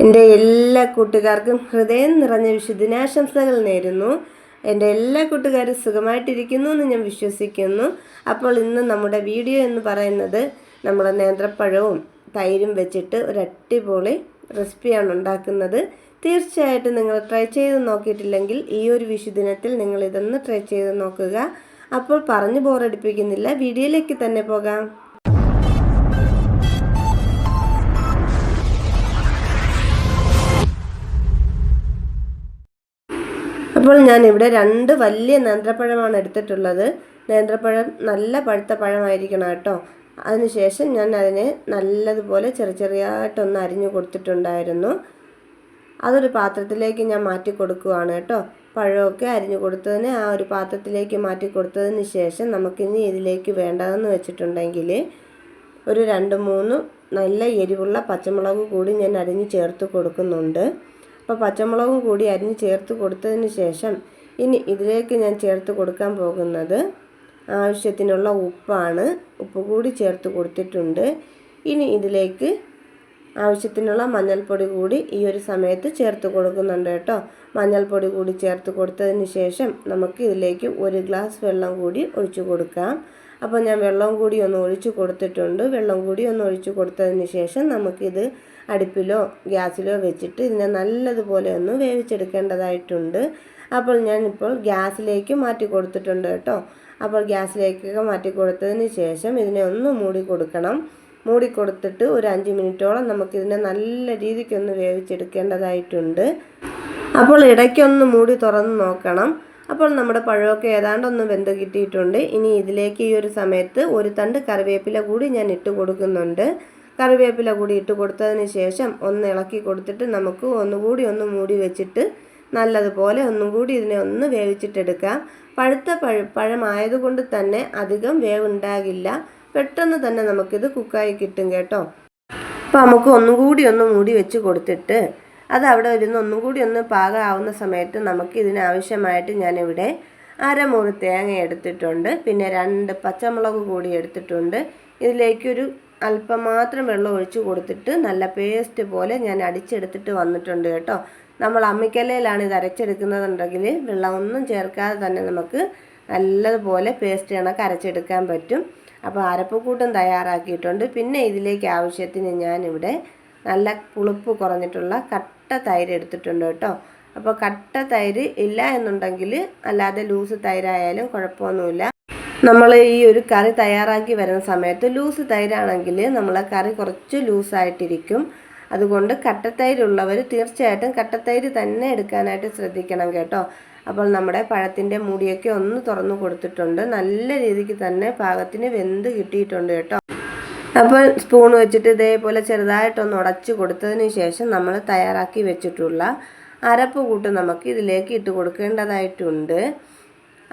എന്റെ എല്ലാ കൂട്ടുകാർക്കും ഹൃദയം നിറഞ്ഞ വിശുദ്ധിനാശംസകൾ നേരുന്നു. എന്റെ എല്ലാ കൂട്ടുകാരും സുഖമായിട്ടിരിക്കുന്നു എന്ന് ഞാൻ വിശ്വസിക്കുന്നു. അപ്പോൾ ഇന്ന് നമ്മുടെ വീഡിയോ എന്ന് പറയുന്നത് നമ്മൾ നേന്ത്രപ്പഴവും തൈരും വെച്ചിട്ട് ഒരു അടിപൊളി റെസിപ്പിയാണ് ഉണ്ടാക്കുന്നത്. തീർച്ചയായിട്ടും നിങ്ങൾ ട്രൈ ചെയ്ത് നോക്കിയിട്ടില്ലെങ്കിൽ ഈ ഒരു വിഷുദിനത്തിൽ നിങ്ങൾ ഇതൊന്ന് ട്രൈ ചെയ്ത് നോക്കുക. അപ്പോൾ പറഞ്ഞു ബോറടിപ്പിക്കുന്നില്ല. വീഡിയോയിലേക്ക് തന്നെ പോകാം. അപ്പോൾ ഞാൻ ഇവിടെ രണ്ട് വലിയ നേന്ത്രപ്പഴമാണ് എടുത്തിട്ടുള്ളത്. നേന്ത്രപ്പഴം നല്ല പഴുത്ത പഴമായിരിക്കണം കേട്ടോ. അതിനുശേഷം ഞാൻ അതിനെ നല്ലതുപോലെ ചെറിയ ചെറിയായിട്ടൊന്ന് അരിഞ്ഞു കൊടുത്തിട്ടുണ്ടായിരുന്നു. അതൊരു പാത്രത്തിലേക്ക് ഞാൻ മാറ്റി കൊടുക്കുകയാണ് കേട്ടോ. പഴമൊക്കെ അരിഞ്ഞു കൊടുത്തതിന് ആ ഒരു പാത്രത്തിലേക്ക് മാറ്റി കൊടുത്തതിന് ശേഷം നമുക്കിനി ഇതിലേക്ക് വേണ്ടതെന്ന് വെച്ചിട്ടുണ്ടെങ്കിൽ ഒരു രണ്ട് മൂന്ന് നല്ല എരിവുള്ള പച്ചമുളക് കൂടി ഞാൻ അരിഞ്ഞ് ചേർത്ത് കൊടുക്കുന്നുണ്ട്. അപ്പോൾ പച്ചമുളകും കൂടി അരിഞ്ഞ് ചേർത്ത് കൊടുത്തതിന് ശേഷം ഇനി ഇതിലേക്ക് ഞാൻ ചേർത്ത് കൊടുക്കാൻ പോകുന്നത് ആവശ്യത്തിനുള്ള ഉപ്പാണ്. ഉപ്പ് കൂടി ചേർത്ത് കൊടുത്തിട്ടുണ്ട്. ഇനി ഇതിലേക്ക് ആവശ്യത്തിനുള്ള മഞ്ഞൾപ്പൊടി കൂടി ഈ ഒരു സമയത്ത് ചേർത്ത് കൊടുക്കുന്നുണ്ട് കേട്ടോ. മഞ്ഞൾപ്പൊടി കൂടി ചേർത്ത് കൊടുത്തതിന് ശേഷം നമുക്ക് ഇതിലേക്ക് ഒരു ഗ്ലാസ് വെള്ളം കൂടി ഒഴിച്ചു കൊടുക്കാം. അപ്പോൾ ഞാൻ വെള്ളം കൂടി ഒന്ന് ഒഴിച്ചു കൊടുത്തിട്ടുണ്ട്. വെള്ളം കൂടി ഒന്ന് ഒഴിച്ചു കൊടുത്തതിന് ശേഷം നമുക്കിത് അടുപ്പിലോ ഗ്യാസിലോ വെച്ചിട്ട് ഇതിനെ നല്ലതുപോലെ ഒന്ന് വേവിച്ചെടുക്കേണ്ടതായിട്ടുണ്ട്. അപ്പോൾ ഞാനിപ്പോൾ ഗ്യാസിലേക്ക് മാറ്റി കൊടുത്തിട്ടുണ്ട് കേട്ടോ. അപ്പോൾ ഗ്യാസിലേക്കൊക്കെ മാറ്റി കൊടുത്തതിന് ശേഷം ഇതിനെ ഒന്ന് മൂടി കൊടുക്കണം. മൂടി കൊടുത്തിട്ട് ഒരു അഞ്ച് മിനിറ്റോളം നമുക്കിതിനെ നല്ല രീതിക്കൊന്ന് വേവിച്ചെടുക്കേണ്ടതായിട്ടുണ്ട്. അപ്പോൾ ഇടയ്ക്കൊന്ന് മൂടി തുറന്ന് നോക്കണം. അപ്പോൾ നമ്മുടെ പഴമൊക്കെ ഏതാണ്ടൊന്ന് വെന്ത് കിട്ടിയിട്ടുണ്ട്. ഇനി ഇതിലേക്ക് ഈ ഒരു സമയത്ത് ഒരു തണ്ട് കറിവേപ്പില കൂടി ഞാൻ ഇട്ട് കൊടുക്കുന്നുണ്ട്. കറിവേപ്പില കൂടി ഇട്ട് കൊടുത്തതിന് ശേഷം ഒന്ന് ഇളക്കി കൊടുത്തിട്ട് നമുക്ക് ഒന്നുകൂടി ഒന്ന് മൂടി വെച്ചിട്ട് നല്ലതുപോലെ ഒന്നും കൂടി ഇതിനെ ഒന്ന് വേവിച്ചിട്ടെടുക്കാം. പഴുത്ത പഴ പഴമായതുകൊണ്ട് തന്നെ അധികം വേവുണ്ടാകില്ല. പെട്ടെന്ന് തന്നെ നമുക്കിത് കുക്കായി കിട്ടും കേട്ടോ. അപ്പോൾ നമുക്ക് ഒന്നും കൂടി ഒന്ന് മൂടി വെച്ച് കൊടുത്തിട്ട് അത് അവിടെ ഇരുന്ന് ഒന്നും കൂടി ഒന്ന് പാകമാവുന്ന സമയത്ത് നമുക്ക് ഇതിനാവശ്യമായിട്ട് ഞാനിവിടെ അരമുറി തേങ്ങ എടുത്തിട്ടുണ്ട്. പിന്നെ രണ്ട് പച്ചമുളക് കൂടി എടുത്തിട്ടുണ്ട്. ഇതിലേക്കൊരു അല്പം മാത്രം വെള്ളം ഒഴിച്ച് കൊടുത്തിട്ട് നല്ല പേസ്റ്റ് പോലെ ഞാൻ അടിച്ചെടുത്തിട്ട് വന്നിട്ടുണ്ട് കേട്ടോ. നമ്മൾ അമ്മിക്കല്ലയിലാണ് ഇത് അരച്ചെടുക്കുന്നതുണ്ടെങ്കിൽ വെള്ളമൊന്നും ചേർക്കാതെ തന്നെ നമുക്ക് നല്ലതുപോലെ പേസ്റ്റ് കണക്ക് അരച്ചെടുക്കാൻ പറ്റും. അപ്പോൾ അരപ്പക്കൂട്ടും തയ്യാറാക്കിയിട്ടുണ്ട്. പിന്നെ ഇതിലേക്ക് ആവശ്യത്തിന് ഞാനിവിടെ നല്ല പുളിപ്പ് കുറഞ്ഞിട്ടുള്ള കട്ട തൈര് എടുത്തിട്ടുണ്ട് കേട്ടോ. അപ്പോൾ കട്ട തൈര് ഇല്ല എന്നുണ്ടെങ്കിൽ അല്ലാതെ ലൂസ് തൈരായാലും കുഴപ്പമൊന്നുമില്ല. നമ്മൾ ഈ ഒരു കറി തയ്യാറാക്കി വരുന്ന സമയത്ത് ലൂസ് തൈരാണെങ്കിൽ നമ്മളെ കറി കുറച്ച് ലൂസായിട്ടിരിക്കും. അതുകൊണ്ട് കട്ടത്തൈരുള്ളവർ തീർച്ചയായിട്ടും കട്ടത്തൈര് തന്നെ എടുക്കാനായിട്ട് ശ്രദ്ധിക്കണം കേട്ടോ. അപ്പോൾ നമ്മുടെ പഴത്തിന്റെ മുടിയൊക്കെ ഒന്ന് തുറന്നു കൊടുത്തിട്ടുണ്ട്. നല്ല രീതിക്ക് തന്നെ പാകത്തിന് വെന്ത് കിട്ടിയിട്ടുണ്ട് കേട്ടോ. അപ്പോൾ സ്പൂൺ വെച്ചിട്ട് ഇതേപോലെ ചെറുതായിട്ടൊന്ന് ഉടച്ച് കൊടുത്തതിന് ശേഷം നമ്മൾ തയ്യാറാക്കി വെച്ചിട്ടുള്ള അരപ്പ് കൂട്ട് നമുക്ക് ഇതിലേക്ക് ഇട്ട് കൊടുക്കേണ്ടതായിട്ടുണ്ട്.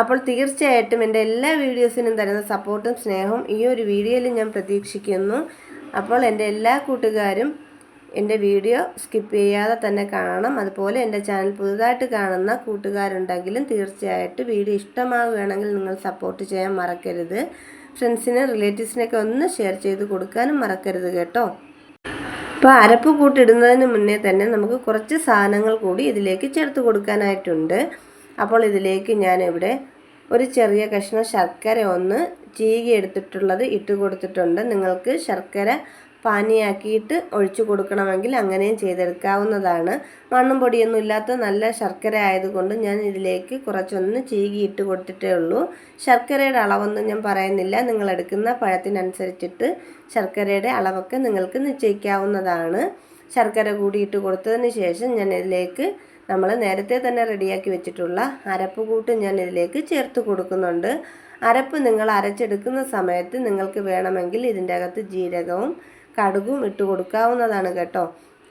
അപ്പോൾ തീർച്ചയായിട്ടും എന്റെ എല്ലാ വീഡിയോസിനും തരുന്ന സപ്പോർട്ടും സ്നേഹവും ഈ ഒരു വീഡിയോയിൽ ഞാൻ പ്രതീക്ഷിക്കുന്നു. അപ്പോൾ എന്റെ എല്ലാ കൂട്ടുകാരും എന്റെ വീഡിയോ സ്കിപ്പ് ചെയ്യാതെ തന്നെ കാണണം. അതുപോലെ എന്റെ ചാനൽ പുതുതായിട്ട് കാണുന്ന കൂട്ടുകാരുണ്ടെങ്കിലും തീർച്ചയായിട്ടും വീഡിയോ ഇഷ്ടമാവുകയാണെങ്കിൽ നിങ്ങൾ സപ്പോർട്ട് ചെയ്യാൻ മറക്കരുത്. ഫ്രണ്ട്സിനെ റിലേറ്റീവ്സിനൊക്കെ ഒന്ന് ഷെയർ ചെയ്ത് കൊടുക്കാനും മറക്കരുത് കേട്ടോ. അപ്പോൾ അരപ്പ് കൂട്ടിടുന്നതിന് മുന്നേ തന്നെ നമുക്ക് കുറച്ച് സാധനങ്ങൾ കൂടി ഇതിലേക്ക് ചേർത്ത് കൊടുക്കാനായിട്ടുണ്ട്. അപ്പോൾ ഇതിലേക്ക് ഞാനിവിടെ ഒരു ചെറിയ കഷ്ണം ശർക്കര ഒന്ന് ചീകി എടുത്തിട്ടുള്ളത് ഇട്ട് കൊടുത്തിട്ടുണ്ട്. നിങ്ങൾക്ക് ശർക്കര പാനിയാക്കിയിട്ട് ഒഴിച്ചു കൊടുക്കണമെങ്കിൽ അങ്ങനെയും ചെയ്തെടുക്കാവുന്നതാണ്. മണ്ണും പൊടിയൊന്നും ഇല്ലാത്ത നല്ല ശർക്കര ആയതുകൊണ്ട് ഞാൻ ഇതിലേക്ക് കുറച്ചൊന്ന് ചീകി ഇട്ട് കൊടുത്തിട്ടേ ഉള്ളൂ. ശർക്കരയുടെ അളവൊന്നും ഞാൻ പറയുന്നില്ല. നിങ്ങൾ എടുക്കുന്ന പഴത്തിനനുസരിച്ചിട്ട് ശർക്കരയുടെ അളവൊക്കെ നിങ്ങൾക്ക് നിശ്ചയിക്കാവുന്നതാണ്. ശർക്കര കൂടി കൊടുത്തതിന് ശേഷം ഞാൻ ഇതിലേക്ക് നമ്മൾ നേരത്തെ തന്നെ റെഡിയാക്കി വെച്ചിട്ടുള്ള അരപ്പ് കൂട്ട് ഞാൻ ഇതിലേക്ക് ചേർത്ത് കൊടുക്കുന്നുണ്ട്. അരപ്പ് നിങ്ങൾ അരച്ചെടുക്കുന്ന സമയത്ത് നിങ്ങൾക്ക് വേണമെങ്കിൽ ഇതിന്റെ അകത്ത് ജീരകവും കടുകും ഇട്ട് കൊടുക്കാവുന്നതാണ് കേട്ടോ.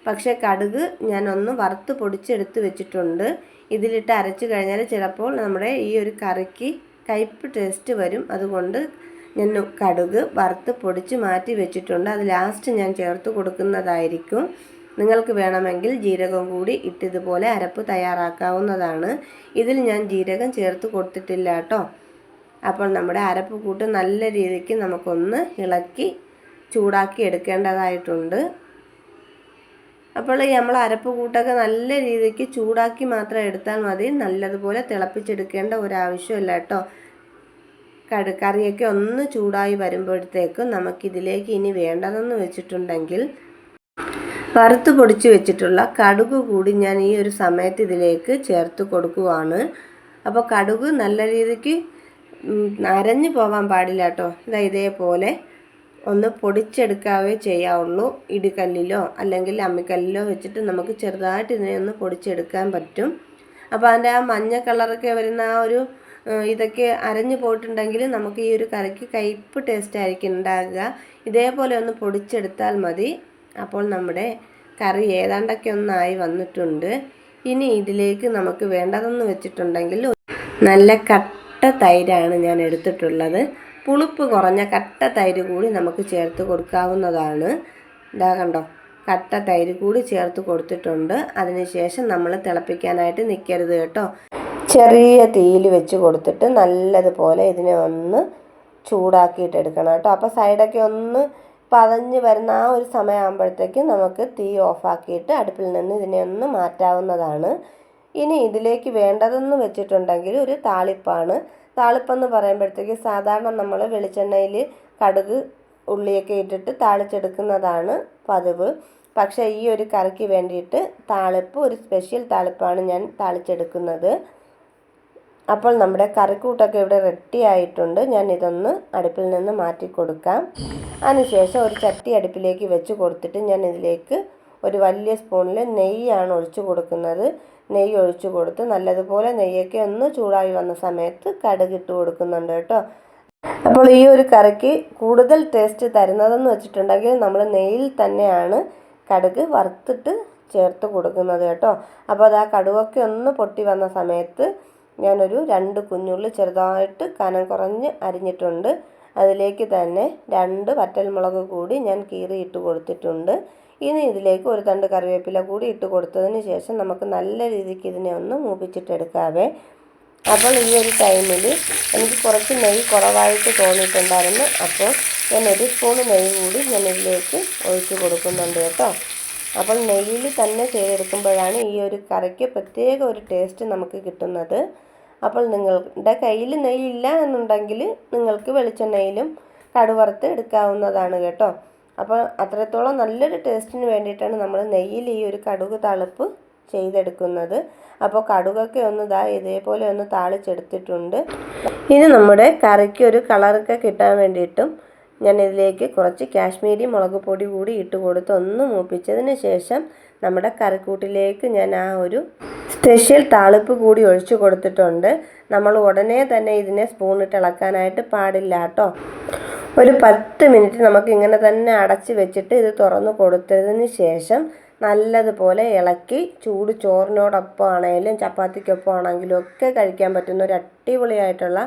പക്ഷേ കടുക് ഞാനൊന്ന് വറുത്ത് പൊടിച്ചെടുത്ത് വെച്ചിട്ടുണ്ട്. ഇതിലിട്ട് അരച്ച് കഴിഞ്ഞാൽ ചിലപ്പോൾ നമ്മുടെ ഈ ഒരു കറിക്ക് കയ്പ്പ് ടേസ്റ്റ് വരും. അതുകൊണ്ട് ഞാൻ കടുക് വറുത്ത് പൊടിച്ച് മാറ്റി വെച്ചിട്ടുണ്ട്. അത് ലാസ്റ്റ് ഞാൻ ചേർത്ത് കൊടുക്കുന്നതായിരിക്കും. നിങ്ങൾക്ക് വേണമെങ്കിൽ ജീരകം കൂടി ഇട്ടിതുപോലെ അരപ്പ് തയ്യാറാക്കാവുന്നതാണ്. ഇതിൽ ഞാൻ ജീരകം ചേർത്ത് കൊടുത്തിട്ടില്ല കേട്ടോ. അപ്പോൾ നമ്മുടെ അരപ്പ് കൂട്ട് നല്ല രീതിക്ക് നമുക്കൊന്ന് ഇളക്കി ചൂടാക്കി എടുക്കേണ്ടതായിട്ടുണ്ട്. അപ്പോൾ നമ്മൾ അരപ്പ് കൂട്ടൊക്കെ നല്ല രീതിക്ക് ചൂടാക്കി മാത്രം എടുത്താൽ മതി. നല്ലതുപോലെ തിളപ്പിച്ചെടുക്കേണ്ട ഒരാവശ്യമില്ല കേട്ടോ. കട കറിയൊക്കെ ഒന്ന് ചൂടായി വരുമ്പോഴത്തേക്കും നമുക്കിതിലേക്ക് ഇനി വേണ്ടതെന്ന് വെച്ചിട്ടുണ്ടെങ്കിൽ വറുത്ത് പൊടിച്ച് വെച്ചിട്ടുള്ള കടുക് കൂടി ഞാൻ ഈ ഒരു സമയത്ത് ഇതിലേക്ക് ചേർത്ത് കൊടുക്കുവാണ്. അപ്പോൾ കടുക് നല്ല രീതിക്ക് അരഞ്ഞു പോകാൻ പാടില്ല കേട്ടോ. ഇതാ ഇതേപോലെ ഒന്ന് പൊടിച്ചെടുക്കാവേ ചെയ്യാവുള്ളൂ. ഇടിക്കല്ലിലോ അല്ലെങ്കിൽ അമ്മിക്കല്ലിലോ വെച്ചിട്ട് നമുക്ക് ചെറുതായിട്ട് ഇതിനെ ഒന്ന് പൊടിച്ചെടുക്കാൻ പറ്റും. അപ്പോൾ അതിന്റെ ആ മഞ്ഞ കളറൊക്കെ വരുന്ന ആ ഒരു ഇതൊക്കെ അരഞ്ഞു പോയിട്ടുണ്ടെങ്കിൽ നമുക്ക് ഈ ഒരു കറിക്ക് കയ്പ്പ് ടേസ്റ്റ് ആയിരിക്കും ഉണ്ടാകുക. ഇതേപോലെ ഒന്ന് പൊടിച്ചെടുത്താൽ മതി. അപ്പോൾ നമ്മുടെ കറി ഏതാണ്ടൊക്കെ ഒന്നായി വന്നിട്ടുണ്ട്. ഇനി ഇതിലേക്ക് നമുക്ക് വേണ്ടതെന്ന് വെച്ചിട്ടുണ്ടെങ്കിൽ നല്ല കട്ട തൈരാണ് ഞാൻ എടുത്തിട്ടുള്ളത്. പുളിപ്പ് കുറഞ്ഞ കട്ട തൈര് കൂടി നമുക്ക് ചേർത്ത് കൊടുക്കാവുന്നതാണ്. ഇതാ കണ്ടോ കട്ട തൈര് കൂടി ചേർത്ത് കൊടുത്തിട്ടുണ്ട്. അതിനുശേഷം നമ്മൾ തിളപ്പിക്കാനായിട്ട് നിൽക്കരുത് കേട്ടോ. ചെറിയ തീയിൽ വെച്ച് കൊടുത്തിട്ട് നല്ലതുപോലെ ഇതിനെ ഒന്ന് ചൂടാക്കിയിട്ട് എടുക്കണം കേട്ടോ. അപ്പോൾ സൈഡൊക്കെ ഒന്ന് പതഞ്ഞ് വരുന്ന ആ ഒരു സമയമാകുമ്പോഴത്തേക്കും നമുക്ക് തീ ഓഫാക്കിയിട്ട് അടുപ്പിൽ നിന്ന് ഇതിനെ ഒന്ന് മാറ്റാവുന്നതാണ്. ഇനി ഇതിലേക്ക് വേണ്ടതെന്ന് വെച്ചിട്ടുണ്ടെങ്കിൽ ഒരു താളിപ്പാണ്. താളിപ്പെന്ന് പറയുമ്പോഴത്തേക്ക് സാധാരണ നമ്മൾ വെളിച്ചെണ്ണയിൽ കടുക് ഉള്ളിയൊക്കെ ഇട്ടിട്ട് താളിച്ചെടുക്കുന്നതാണ് പതിവ്. പക്ഷേ ഈ ഒരു കറിക്ക് വേണ്ടിയിട്ട് താളിപ്പ് ഒരു സ്പെഷ്യൽ താളിപ്പാണ് ഞാൻ താളിച്ചെടുക്കുന്നത്. അപ്പോൾ നമ്മുടെ കറിക്കൂട്ടൊക്കെ ഇവിടെ റെഡി ആയിട്ടുണ്ട്. ഞാൻ ഇതൊന്ന് അടുപ്പിൽ നിന്ന് മാറ്റി കൊടുക്കാം. അതിനുശേഷം ഒരു ചട്ടി അടുപ്പിലേക്ക് വെച്ച് കൊടുത്തിട്ട് ഞാൻ ഇതിലേക്ക് ഒരു വലിയ സ്പൂണിൽ നെയ്യാണ് ഒഴിച്ചു കൊടുക്കുന്നത്. നെയ്യ് ഒഴിച്ചു കൊടുത്ത് നല്ലതുപോലെ നെയ്യൊക്കെ ഒന്ന് ചൂടായി വന്ന സമയത്ത് കടുകിട്ട് കൊടുക്കുന്നുണ്ട് കേട്ടോ. അപ്പോൾ ഈ ഒരു കറിക്ക് കൂടുതൽ ടേസ്റ്റ് തരുന്നതെന്ന് വെച്ചിട്ടുണ്ടെങ്കിൽ നമ്മൾ നെയ്യിൽ തന്നെയാണ് കടുക് വറുത്തിട്ട് ചേർത്ത് കൊടുക്കുന്നത് കേട്ടോ. അപ്പോൾ അത് ആ കടുവൊക്കെ ഒന്ന് പൊട്ടി വന്ന സമയത്ത് ഞാനൊരു രണ്ട് കുഞ്ഞുള്ളി ചെറുതായിട്ട് കനം കുറഞ്ഞ് അരിഞ്ഞിട്ടുണ്ട്. അതിലേക്ക് തന്നെ രണ്ട് വറ്റൽമുളക് കൂടി ഞാൻ കീറി ഇട്ട് കൊടുത്തിട്ടുണ്ട്. ഇനി ഇതിലേക്ക് ഒരു തണ്ട് കറിവേപ്പില കൂടി ഇട്ട് കൊടുത്തതിന് ശേഷം നമുക്ക് നല്ല രീതിക്ക് ഇതിനെ ഒന്ന് മൂപ്പിച്ചിട്ടെടുക്കാവേ. അപ്പോൾ ഈ ഒരു ടൈമിൽ എനിക്ക് കുറച്ച് നെയ്യ് കുറവായിട്ട് തോന്നിയിട്ടുണ്ടായിരുന്നു. അപ്പോൾ ഞാൻ ഒരു സ്പൂൺ നെയ്യ് കൂടി ഞാൻ ഇതിലേക്ക് ഒഴിച്ച് കൊടുക്കുന്നുണ്ട് കേട്ടോ. അപ്പോൾ നെയ്യിൽ തന്നെ ചെയ്തെടുക്കുമ്പോഴാണ് ഈ ഒരു കറിക്ക് പ്രത്യേക ഒരു ടേസ്റ്റ് നമുക്ക് കിട്ടുന്നത്. അപ്പോൾ നിങ്ങളുടെ കയ്യിൽ നെയ്യില്ല എന്നുണ്ടെങ്കിൽ നിങ്ങൾക്ക് വെളിച്ചെണ്ണയിലും കടുവറുത്ത് എടുക്കാവുന്നതാണ് കേട്ടോ. അപ്പോൾ അത്രത്തോളം നല്ലൊരു ടേസ്റ്റിന് വേണ്ടിയിട്ടാണ് നമ്മൾ നെയ്യിൽ ഈ ഒരു കടുക് തളുപ്പ് ചെയ്തെടുക്കുന്നത്. അപ്പോൾ കടുകൊക്കെ ഒന്ന് ഇതാ ഇതേപോലെ ഒന്ന് താളിച്ചെടുത്തിട്ടുണ്ട്. ഇനി നമ്മുടെ കറിക്ക് ഒരു കളറൊക്കെ കിട്ടാൻ വേണ്ടിയിട്ടും ഞാൻ ഇതിലേക്ക് കുറച്ച് കാശ്മീരി മുളക് പൊടി കൂടി ഇട്ട് കൊടുത്ത് ഒന്ന് മൂപ്പിച്ചതിന് ശേഷം നമ്മുടെ കറിക്കൂട്ടിലേക്ക് ഞാൻ ആ ഒരു സ്പെഷ്യൽ താളിപ്പ് കൂടി ഒഴിച്ചു കൊടുത്തിട്ടുണ്ട്. നമ്മൾ ഉടനെ തന്നെ ഇതിനെ സ്പൂണിട്ട് ഇളക്കാനായിട്ട് പാടില്ല കേട്ടോ. ഒരു പത്ത് മിനിറ്റ് നമുക്ക് ഇങ്ങനെ തന്നെ അടച്ച് വെച്ചിട്ട് ഇത് തുറന്ന് കൊടുത്തതിന് ശേഷം നല്ലതുപോലെ ഇളക്കി ചൂട് ചോറിനോടൊപ്പം ആണെങ്കിലും ചപ്പാത്തിക്കൊപ്പം ആണെങ്കിലും ഒക്കെ കഴിക്കാൻ പറ്റുന്ന ഒരു അടിപൊളിയായിട്ടുള്ള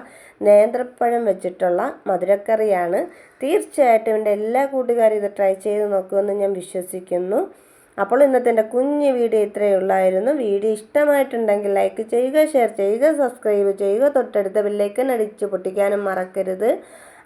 നേന്ത്രപ്പഴം വെച്ചിട്ടുള്ള മധുരക്കറിയാണ്. തീർച്ചയായിട്ടും എന്റെ എല്ലാ കൂട്ടുകാരും ഇത് ട്രൈ ചെയ്ത് നോക്കുമെന്ന് ഞാൻ വിശ്വസിക്കുന്നു. അപ്പോൾ ഇന്നത്തെ എന്റെ കുഞ്ഞ് വീഡിയോ ഇത്രയേ ഉള്ളായിരുന്നു. വീഡിയോ ഇഷ്ടമായിട്ടുണ്ടെങ്കിൽ ലൈക്ക് ചെയ്യുക ഷെയർ ചെയ്യുക സബ്സ്ക്രൈബ് ചെയ്യുക. തൊട്ടടുത്ത ബില്ലേക്കൻ അടിച്ച് പൊട്ടിക്കാനും മറക്കരുത്.